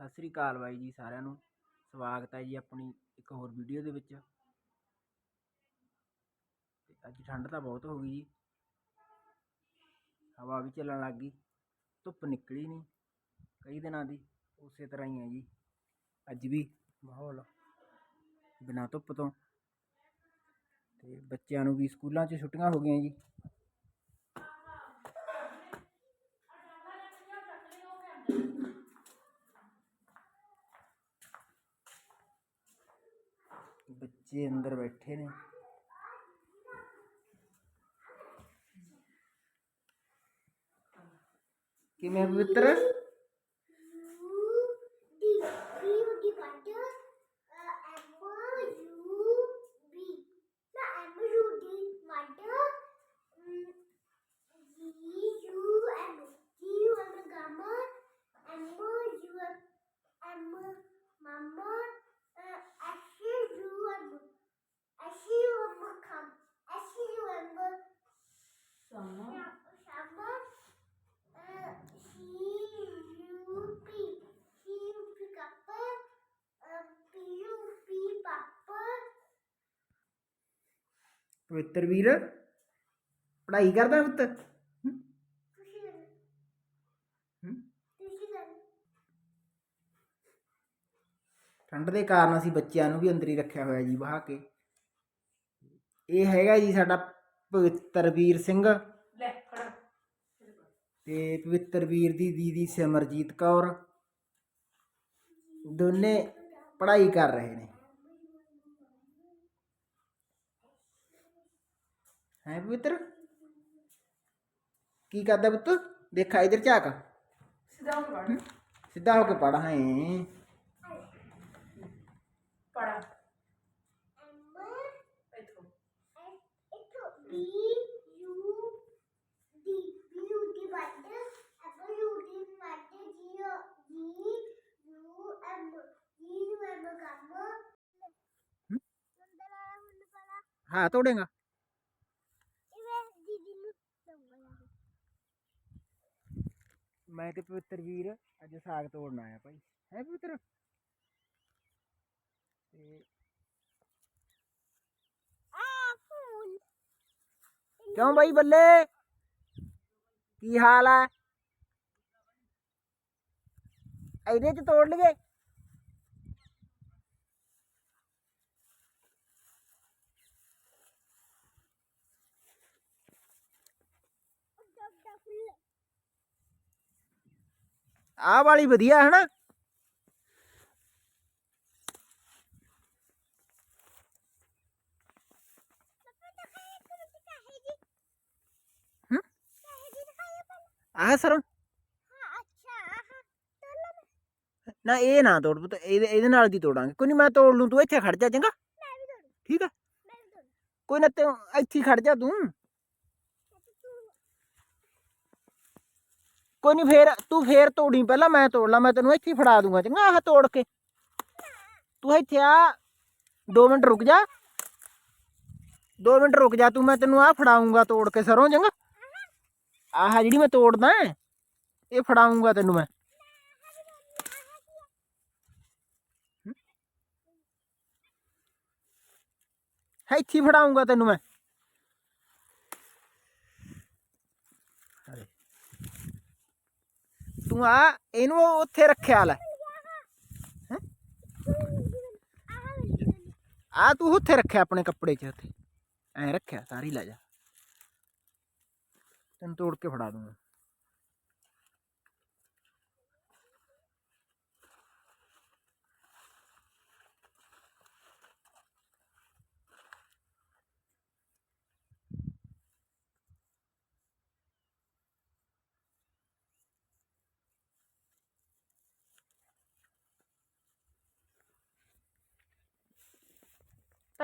ਸਤਿ ਸ੍ਰੀ ਅਕਾਲ ਬਾਈ ਜੀ ਸਾਰਿਆਂ ਨੂੰ, ਸਵਾਗਤ ਹੈ ਜੀ ਆਪਣੀ ਇੱਕ ਹੋਰ ਵੀਡੀਓ ਦੇ ਵਿੱਚ। ਤੇ ਅੱਜ ਠੰਡ ਤਾਂ ਬਹੁਤ ਹੋ ਗਈ ਜੀ। ਹਵਾ ਵੀ ਚੱਲਣ ਲੱਗ ਗਈ, ਧੁੱਪ ਨਿਕਲੀ ਨਹੀਂ ਕਈ ਦਿਨਾਂ ਦੀ, ਉਸੇ ਤਰ੍ਹਾਂ ਹੀ ਹੈ ਜੀ। ਅੱਜ ਵੀ ਮਾਹੌਲ ਬਿਨਾਂ ਧੁੱਪ ਤੋਂ। ਤੇ ਬੱਚਿਆਂ ਨੂੰ ਵੀ ਸਕੂਲਾਂ 'ਚ ਛੁੱਟੀਆਂ ਹੋ ਗਈਆਂ ਜੀ। ਬੱਚੇ ਅੰਦਰ ਬੈਠੇ ਨੇ। ਕਿਵੇਂ ਪਵਿੱਤਰ? ਪਵਿੱਤਰ ਵੀਰ। ਪੜ੍ਹਾਈ ਕਰਦਾ ਪੁੱਤ? ਠੰਡ ਦੇ ਕਾਰਨ ਅਸੀਂ ਬੱਚਿਆਂ ਨੂੰ ਵੀ ਅੰਦਰ ਹੀ ਰੱਖਿਆ ਹੋਇਆ ਜੀ ਬਹਾ ਕੇ। ਇਹ ਹੈਗਾ ਜੀ ਸਾਡਾ ਪਵਿੱਤਰ ਵੀਰ ਸਿੰਘ। ਤੇ ਪਵਿੱਤਰ ਵੀਰ ਦੀ ਦੀਦੀ ਸਿਮਰਜੀਤ ਕੌਰ। ਦੋਨੇ ਪੜ੍ਹਾਈ ਕਰ ਰਹੇ ਨੇ। ਹੈ ਪਵਿੱਤਰ ਕੀ ਕਰਦਾ ਪੁੱਤ ਦੇਖਾ ਇਧਰ ਝਾਕ ਸਿੱਧਾ ਹੋ ਪੜ ਸਿੱਧਾ ਹੋ ਕੇ ਪੜ ਹੈ ਮੈਂ ਤੇ ਪਵਿੱਤਰ ਵੀਰ ਅੱਜ ਸਾਗ ਤੋੜਨ ਆਇਆ ਭਾਈ ਹੈ ਪਵਿੱਤਰ ਤੇ ਆ ਫੋਨ ਕਿਉਂ ਬਾਈ ਬੱਲੇ ਕੀ ਹਾਲ ਹੈ ਇਹਦੇ ਚ ਤੋੜ ਲਈਏ ਆਹ ਵਾਲੀ ਵਧੀਆ ਹੈ ਨਾ। ਆਹ ਸਰੋਂ ਹਾਂ? ਅੱਛਾ ਆਹ ਤੋੜ ਨਾ ਇਹ ਨਾ ਤੋੜ ਪੁੱਤ ਇਹਦੇ ਇਹਦੇ ਨਾਲ ਦੀ ਤੋੜਾਂਗੇ। ਕੋਈ ਨਹੀਂ ਮੈਂ ਤੋੜ ਲੂੰ ਤੂੰ ਇੱਥੇ ਖੜ ਜਾ ਚੰਗਾ। ਮੈਂ ਵੀ ਤੋੜ। ਠੀਕ ਆ ਮੈਂ ਵੀ ਤੋੜ। ਕੋਈ ਨਾ ਤੂੰ ਇੱਥੇ ਖੜ ਜਾ ਤੂੰ। ਕੋਈ ਨਹੀਂ ਫੇਰ, ਤੂੰ ਫੇਰ ਤੋੜੀ, ਪਹਿਲਾਂ ਮੈਂ ਤੋੜ ਲਾ, ਮੈਂ ਤੈਨੂੰ ਇੱਥੇ ਫੜਾ ਦੂੰਗਾ, ਚੰਗਾ, ਆਹ ਤੋੜ ਕੇ। ਤੂੰ ਇੱਥੇ ਆ 2 ਮਿੰਟ ਰੁਕ ਜਾ। 2 ਮਿੰਟ ਰੁਕ ਜਾ, ਤੂੰ, ਮੈਂ ਤੈਨੂੰ ਆਹ ਫੜਾਉਂਗਾ ਤੋੜ ਕੇ ਸਰੋਂ, ਚੰਗਾ। ਆਹ ਜਿਹੜੀ ਮੈਂ ਤੋੜਦਾ ਇਹ ਫੜਾਉਂਗਾ ਤੈਨੂੰ ਮੈਂ। ਇੱਥੇ ਹੀ ਫੜਾਉਂਗਾ ਤੈਨੂੰ ਮੈਂ। ਤੂੰ ਆ, ਇਹਨੂੰ ਉੱਥੇ ਰੱਖਿਆ ਲੈ। ਆ ਤੂੰ ਉੱਥੇ ਰੱਖਿਆ ਆਪਣੇ ਕੱਪੜੇ 'ਚ ਉੱਥੇ ਐ ਰੱਖਿਆ, ਸਾਰੀ ਲੈ ਜਾ। ਤੈਨੂੰ ਤੋੜ ਕੇ ਫੜਾ ਦੂੰਗਾ।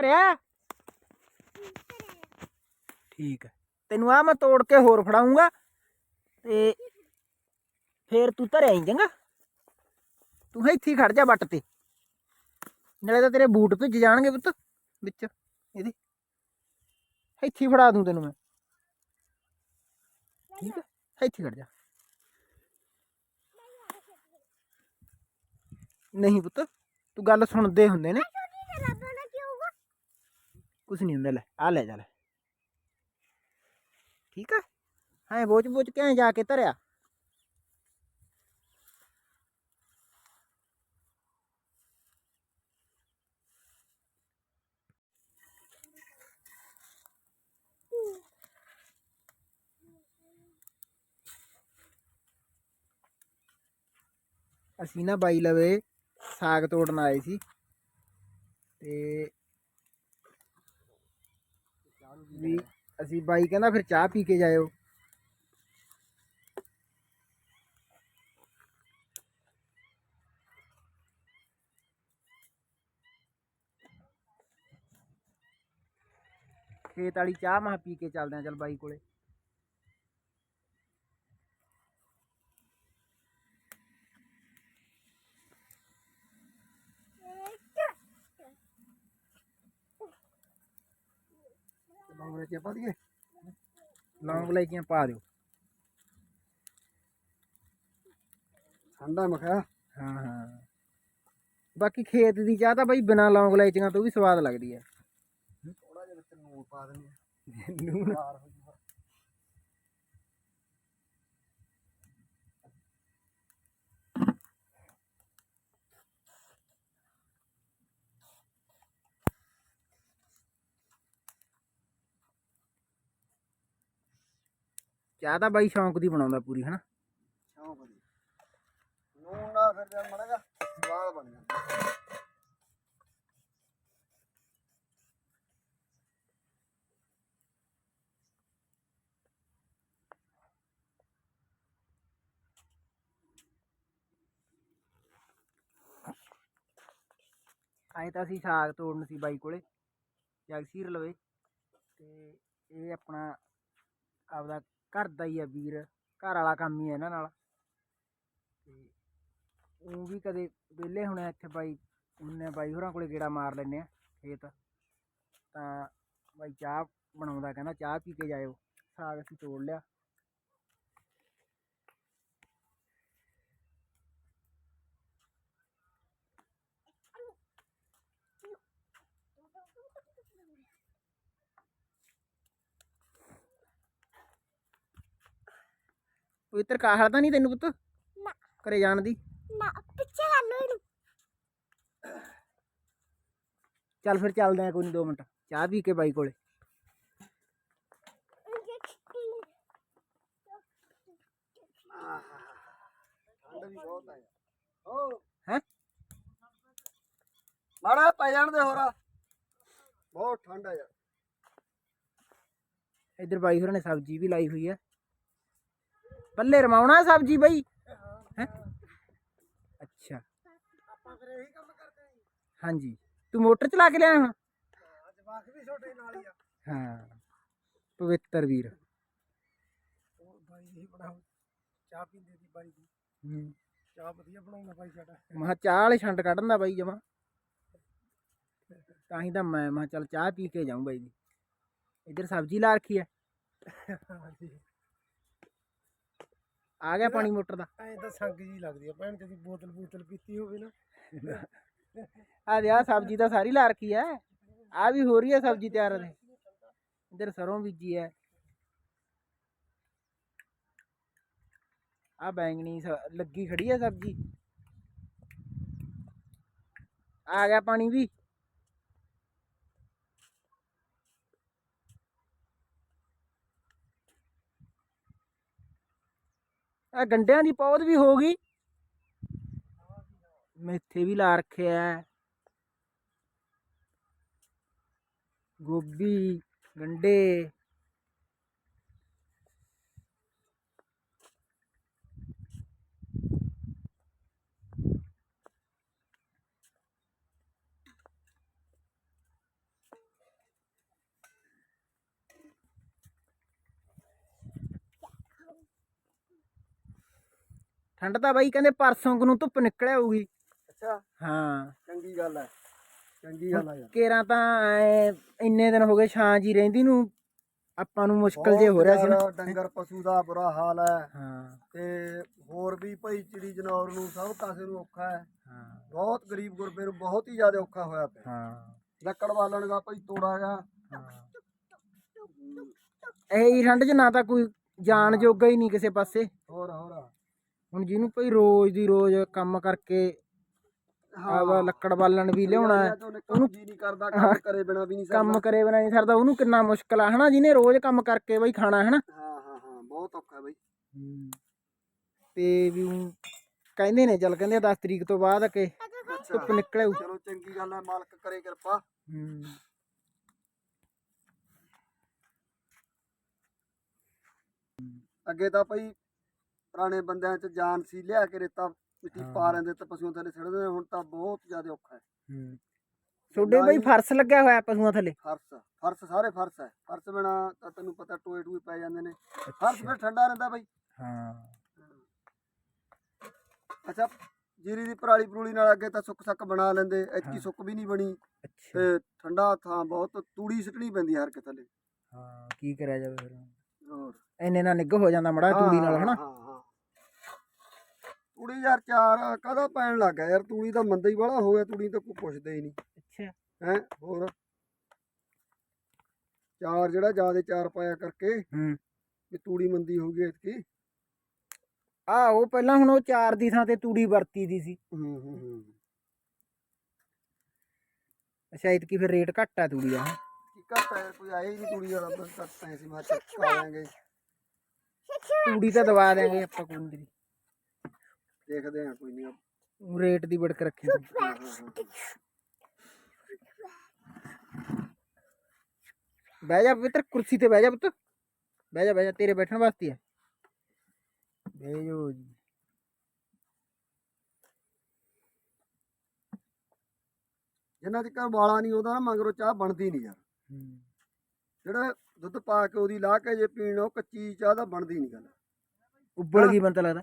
ਧਰਿਆ ਠੀਕ ਹੈ। ਤੈਨੂੰ ਆ ਮੈਂ ਤੋੜ ਕੇ ਹੋਰ ਫੜਾਉਂਗਾ ਤੇ ਫੇਰ ਤੂੰ ਧਰਿਆ ਹੀ ਚੰਗਾ। ਤੂੰ ਇੱਥੇ ਖੜ ਜਾ ਵੱਟ ਤੇ। ਨਾਲੇ ਤਾਂ ਤੇਰੇ ਬੂਟ ਭਿੱਜ ਜਾਣਗੇ ਪੁੱਤ ਵਿੱਚ ਇਹਦੇ। ਇੱਥੇ ਫੜਾ ਦੂੰ ਤੈਨੂੰ ਮੈਂ। ਠੀਕ ਹੈ ਇੱਥੇ ਖੜ ਜਾ। ਨਹੀਂ ਪੁੱਤ ਤੂੰ ਗੱਲ ਸੁਣਦੇ ਹੁੰਦੇ ਨੇ ਛੋਟੀ ਜਿਹੀ ਰੱਬਾ ਨਾ ਕੀ ਹੋਊਗਾ ਕੁਛ ਨਹੀਂ ਹੁੰਦਾ ਲੈ ਆ ਲੈ ਜਾ ਲੈ ਠੀਕ ਆ ਹਾਂ ਬੋਝ ਬੋਝ ਕਿਵੇਂ ਜਾ ਕੇ ਧਰਿਆ ਅਸੀਂ ਨਾ ਬਾਈ ਲਵੇ ਸਾਗ ਤੋੜਨ ਆਏ ਸੀ ਤੇ ਵੀ ਅਸੀਂ ਬਾਈ ਕਹਿੰਦਾ ਫਿਰ ਚਾਹ ਪੀ ਕੇ ਜਾਇਓ। ਖੇਤ ਵਾਲੀ ਚਾਹ ਮਾ ਪੀ ਕੇ ਚੱਲਦੇ ਆ ਚੱਲ ਬਾਈ ਕੋਲੇ। ਲੌਂਗ ਲੈ ਕੇ ਪਾ ਦਈਏ ਲੌਂਗ ਇਲਾਇਚੀਆਂ ਪਾ ਦਿਓ? ਠੰਡਾ ਮਖਾ। ਹਾਂ ਹਾਂ। ਬਾਕੀ ਖੇਤ ਦੀ ਚਾਹ ਤਾਂ ਬਾਈ ਬਿਨਾ ਲੌਂਗ ਇਲਾਇਚੀਆਂ ਤੋਂ ਵੀ ਸਵਾਦ ਲੱਗਦੀ ਹੈ ਥੋੜਾ ਜਿਹਾ ਵਿੱਚ ਨੂਨ ਪਾ ਦਿੰਦੇ ਆ ਨੂਣ ਤਿਆਰ ਹੋ ਜੂਗਾ ਚਾਹ ਤਾਂ ਬਾਈ ਸ਼ੌਂਕ ਦੀ ਬਣਾਉਂਦਾ ਪੂਰੀ ਹਨਾ? ਸ਼ੌਂਕ ਦੀ। ਨੂਨ ਨਾਲ ਫਿਰ ਜਦ ਮੜੇਗਾ ਸਵਾਦ ਬਣ ਜਾਂਦਾ। ਆਏ ਤਾਂ ਅਸੀਂ ਸਾਗ ਤੋੜਨ ਸੀ ਬਾਈ ਕੋਲੇ ਜਗਸੀਰ ਲਵੇ ਤੇ ਇਹ ਆਪਣਾ ਆਪਦਾ ਘਰ ਦਾ ਹੀ ਆ ਵੀਰ ਘਰ ਵਾਲਾ ਕੰਮ ਹੀ ਹੈ ਇਹਨਾਂ ਨਾਲ। ਤੇ ਉਹ ਵੀ ਕਦੇ ਵਿਹਲੇ ਹੋਣੇ ਇੱਥੇ ਬਾਈ ਹੁੰਨੇ ਆ ਬਾਈ ਹੋਰਾਂ ਕੋਲੇ ਗੇੜਾ ਮਾਰ ਲੈਨੇ ਆ ਖੇਤ। ਤਾਂ ਬਾਈ ਚਾਹ ਬਣਾਉਂਦਾ, ਕਹਿੰਦਾ ਚਾਹ ਪੀ ਕੇ ਜਾਇਓ। ਸਾਗ ਅਸੀਂ ਤੋੜ ਲਿਆ। ਕੋਈ ਤਰਕਾਹਲ ਤਾਂ ਨਹੀਂ ਤੈਨੂੰ ਪੁੱਤ? ਨਾ। ਘਰੇ ਜਾਣ ਦੀ। ਨਾ ਪਿੱਛੇ ਕਰ ਲੋ ਇਹਨੂੰ। ਚੱਲ ਫਿਰ ਚੱਲਦੇ ਆ ਕੋਈ ਨਹੀਂ 2 ਮਿੰਟ। ਚਾਹ ਪੀ ਕੇ ਬਾਈ ਕੋਲੇ। ਆ ਹੈਂ? ਮਾੜਾ ਪੈ ਜਾਣ ਦੇ ਹੋਰਾ। ਬਹੁਤ ਠੰਡ ਆ ਯਾਰ। ਇੱਧਰ ਬਾਈ ਹੋਰਾਂ ਨੇ ਸਬਜ਼ੀ ਵੀ ਲਾਈ ਹੋਈ ਹੈ। ਪੱਲੇ ਰਮਾਉਣਾ ਸਬਜ਼ੀ ਬਾਈ? ਹੈ? ਅੱਛਾ। ਆਪਾਂ ਫਿਰ ਇਹੀ ਕੰਮ ਕਰਦੇ ਹਾਂਜੀ। ਤੂੰ ਮੋਟਰ ਚਲਾ ਕੇ ਲਿਆ ਹੁਣ? ਜਵਾਕ ਵੀ ਛੋਟੇ ਨਾਲ ਹੀ ਆ। ਹਾਂ। ਪਵਿੱਤਰ ਵੀਰ। ਹੋਰ ਬਾਈ ਇਹੀ ਬਣਾਓ। ਚਾਹ ਪੀਂਦੇ ਦੀ ਬਾਈ ਦੀ ਹੂੰ। ਚਾਹ ਵਧੀਆ ਬਣਾਉਂਦਾ ਬਾਈ ਸਾਡਾ। ਮਹਾ ਚਾਹ ਵਾਲੇ ਛੰਡ ਕੱਢਣ ਦਾ ਬਾਈ ਜਮਾ। ਤਾਂ ਹੀ ਤਾਂ ਮੈਂ ਮਹਾ ਚੱਲ ਚਾਹ ਪੀ ਕੇ ਜਾਊਂ ਬਾਈ ਦੀ ਇੱਧਰ ਸਬਜ਼ੀ ਲਾ ਰੱਖੀ ਹੈ। ਹਾਂਜੀ। ਆ ਗਿਆ ਪਾਣੀ ਮੋਟਰ ਦਾ। ਐਂ ਤਾਂ ਸੰਗ ਜੀ ਲੱਗਦੀ ਆ ਭੈਣ ਕਦੀ ਬੋਤਲ ਬੋਤਲ ਪੀਤੀ ਹੋਵੇ ਨਾ। ਆ ਦੇ ਆ ਸਬਜ਼ੀ ਤਾਂ ਸਾਰੀ ਲਾ ਰੱਖੀ ਹੈ ਆ ਵੀ ਹੋ ਰਹੀ ਹੈ ਸਬਜ਼ੀ ਤਿਆਰ ਦੇ ਇੱਧਰ ਸਰੋਂ ਬੀਜੀ ਹੈ ਆ ਬੈਂਗਣੀ ਲੱਗੀ ਖੜੀ ਹੈ ਸਬਜ਼ੀ। ਆ ਗਿਆ ਪਾਣੀ ਵੀ। ਇਹ ਗੰਡਿਆਂ ਦੀ ਪੌਦ ਵੀ ਹੋ ਗਈ ਮੇਥੇ ਵੀ ਲਾ ਰੱਖਿਆ ਹੈ। ਗੋਭੀ ਗੰਡੇ ਠੰਡ ਤਾਂ ਬਾਈ ਕਹਿੰਦੇ ਪਰਸੋਂ ਕੁ ਨੂੰ ਧੁੱਪ ਨਿਕਲਿਆ ਹੋਊਗੀ। ਅੱਛਾ। ਹਾਂ। ਚੰਗੀ ਗੱਲ ਹੈ। ਚੰਗੀ ਗੱਲ ਯਾਰ। ਕੇਰਾਂ ਤਾਂ ਐਂ ਇੰਨੇ ਦਿਨ ਹੋ ਗਏ ਛਾਂ ਜੀ ਰਹਿੰਦੀ ਨੂੰ। ਆਪਾਂ ਨੂੰ ਮੁਸ਼ਕਲ ਜੇ ਹੋ ਰਿਹਾ ਸੀ ਨਾ। ਬਹੁਤ ਯਾਰ ਡੰਗਰ ਪਸ਼ੂ ਦਾ ਬੁਰਾ ਹਾਲ ਹੈ। ਹਾਂ। ਤੇ ਹੋਰ ਵੀ ਭਾਈ ਚਿੜੀ ਜਨੌਰ ਨੂੰ ਸਭ ਕਾਸੇ ਨੂੰ ਔਖਾ ਹੈ। ਹਾਂ। ਬਹੁਤ ਗਰੀਬ ਗੁਰਬੇ ਨੂੰ ਬਹੁਤ ਹੀ ਜ਼ਿਆਦਾ ਔਖਾ ਹੋਇਆ ਪਿਆ। ਹਾਂ। ਲੱਕੜ ਬਾਲਣ ਦਾ ਭਾਈ ਤੋੜਾ ਗਾ ਇਹ ਹੀ ਠੰਡ 'ਚ ਨਾ ਤਾਂ ਕੋਈ ਜਾਣ ਜੋਗਾ ਹੀ ਨਹੀਂ ਕਿਸੇ ਪਾਸੇ। ਹੋਰ ਹੋਰ। ਹੁਣ ਜਿਹਨੂੰ ਭਈ ਰੋਜ਼ ਦੀ ਰੋਜ਼ ਕੰਮ ਕਰਕੇ ਆਵਾ ਲੱਕੜ ਬਾਲਣ ਵੀ ਲਿਆਉਣਾ ਹੈ ਉਹਨੂੰ ਜੀ ਨਹੀਂ ਕਰਦਾ ਕੰਮ ਕਰੇ ਬਿਨਾ ਵੀ ਨਹੀਂ ਕੰਮ ਕਰੇ ਬਿਨਾਂ ਨਹੀਂ ਸਰਦਾ ਉਹਨੂੰ ਕਿੰਨਾ ਮੁਸ਼ਕਲ ਆ ਹਨਾ? ਜਿਹਨੇ ਰੋਜ਼ ਕੰਮ ਕਰਕੇ ਬਈ ਖਾਣਾ ਹਨਾ? ਹਾਂ ਹਾਂ ਹਾਂ ਬਹੁਤ ਔਖਾ ਬਈ। ਤੇ ਵੀ ਕਹਿੰਦੇ ਨੇ ਚੱਲ ਕਹਿੰਦੇ 10 ਤਰੀਕ ਤੋਂ ਬਾਅਦ ਕਿ ਧੁੱਪ ਨਿਕਲੇ ਊ। ਚਲੋ ਚੰਗੀ ਗੱਲ ਹੈ ਮਾਲਕ ਕਰੇ ਕਿਰਪਾ। ਹੂੰ। ਅੱਗੇ ਤਾਂ ਭਾਈ ਪੁਰਾਣੇ ਬੰਦਿਆਂ 'ਚ ਜਾਨ ਸੀ ਲਿਆ ਕੇ ਰੇਤਾ ਮਿੱਟੀ ਪਾ ਲੈਂਦੇ ਤੇ ਪਸ਼ੂਆਂ ਥੱਲੇ ਛੱਡਦੇ ਹੁਣ ਤਾਂ ਬਹੁਤ ਜ਼ਿਆਦਾ ਔਖਾ ਹੈ। ਹੂੰ। ਤੁਹਾਡੇ ਬਈ ਫਰਸ਼ ਲੱਗਿਆ ਹੋਇਆ ਪਸ਼ੂਆਂ ਥੱਲੇ? ਫਰਸ਼ ਫਰਸ਼ ਸਾਰੇ ਫਰਸ਼ ਹੈ। ਫਰਸ਼ ਬਿਨਾ ਤਾਂ ਤੈਨੂੰ ਪਤਾ ਟੋਏ ਟੂਏ ਪੈ ਜਾਂਦੇ ਨੇ। ਫਰਸ਼ ਫਿਰ ਠੰਡਾ ਰਹਿੰਦਾ ਬਾਈ। ਹਾਂ। ਅੱਛਾ ਜੀਰੀ ਦੀ ਪਰਾਲੀ ਪਰੂਲੀ ਨਾਲ ਅੱਗੇ ਤਾਂ ਸੁੱਕ ਸੱਕ ਬਣਾ ਲੈਂਦੇ ਐਤਕੀ ਸੁੱਕ ਵੀ ਨਹੀਂ ਬਣੀ। ਅੱਛਾ। ਤੇ ਠੰਡਾ ਥਾਂ ਬਹੁਤ ਤੂੜੀ ਸਿੱਟਣੀ ਪੈਂਦੀ ਹਰ ਕੇ ਥੱਲੇ। ਹਾਂ ਕੀ ਕਰਿਆ ਜਾਵੇ ਫਿਰ ਹੋਰ। ਇੰਨੇ ਨਾਲ ਨਿੱਘ ਹੋ ਜਾਂਦਾ ਮੜਾ ਤੂੜੀ ਨਾਲ ਹਨਾ? ਹਾਂ। ਤੂੜੀ ਯਾਰ ਚਾਰ ਕਦਾ ਪੈਣ ਲੱਗਾ ਯਾਰ? ਤੂੜੀ ਤਾਂ ਮੰਦਾ ਹੀ ਵਾਲਾ ਹੋ ਗਿਆ ਤੂੜੀ ਤਾਂ ਕੋਈ ਪੁੱਛਦਾ ਹੀ ਨਹੀਂ। ਅੱਛਾ। ਹੈ ਹੋਰ? ਚਾਰ ਜਿਹੜਾ ਜ਼ਿਆਦਾ ਚਾਰ ਪਾਇਆ ਕਰਕੇ ਹੂੰ। ਵੀ ਤੂੜੀ ਮੰਦੀ ਹੋ ਗਈ ਇਤਕੀ ਆ ਉਹ ਪਹਿਲਾਂ ਹੁਣ ਉਹ ਚਾਰ ਦੀ ਥਾਂ ਤੇ ਤੂੜੀ ਵਰਤੀ ਦੀ ਸੀ। ਹੂੰ ਹੂੰ ਹੂੰ ਅੱਛਾ ਇਤਕੀ ਫਿਰ ਰੇਟ ਘੱਟ ਆ ਤੂੜੀ ਦਾ। ਕੀ ਘੱਟ ਕੋਈ ਆਏ ਹੀ ਨਹੀਂ ਤੂੜੀ ਵਾਲਾ ਬਸ ਘੱਟ ਪੈਸੇ ਮੈਂ ਚੱਕ ਆਵਾਂਗੇ। ਤੂੜੀ ਤਾਂ ਦਵਾ ਦੇਾਂਗੇ ਆਪਾਂ ਕੋਈ ਨਹੀਂ। ਦੇਖਦੇ ਹਾਂ ਕੋਈ ਨਹੀਂ ਰੇਟ ਦੀ ਬੜਕ ਰੱਖੀ। ਬਹਿ ਜਾ ਪਵਿੱਤਰ ਕੁਰਸੀ ਤੇ ਬਹਿ ਜਾ ਪੁੱਤ। ਬਹਿ ਜਾ ਬਹਿ ਜਾ ਤੇਰੇ ਬੈਠਣ ਵਾਸਤੇ ਹੈ ਬਹਿ ਜਾਓ ਜੀ। ਜਿੰਨਾ ਚਿਰ ਵਾਲਾ ਨਹੀਂ ਉਹਦਾ ਨਾ ਮਗਰੋਂ ਚਾਹ ਬਣਦੀ ਨਹੀਂ ਯਾਰ। ਜਿਹੜਾ ਦੁੱਧ ਪਾ ਕੇ ਉਹਦੀ ਲਾ ਕੇ ਜੇ ਪੀਣ ਉਹ ਕੱਚੀ ਚਾਹ ਦਾ ਬਣਦੀ ਨਹੀਂ ਗੱਲ। ਉੱਬਲ ਗਈ ਮੈਨੂੰ ਤਾਂ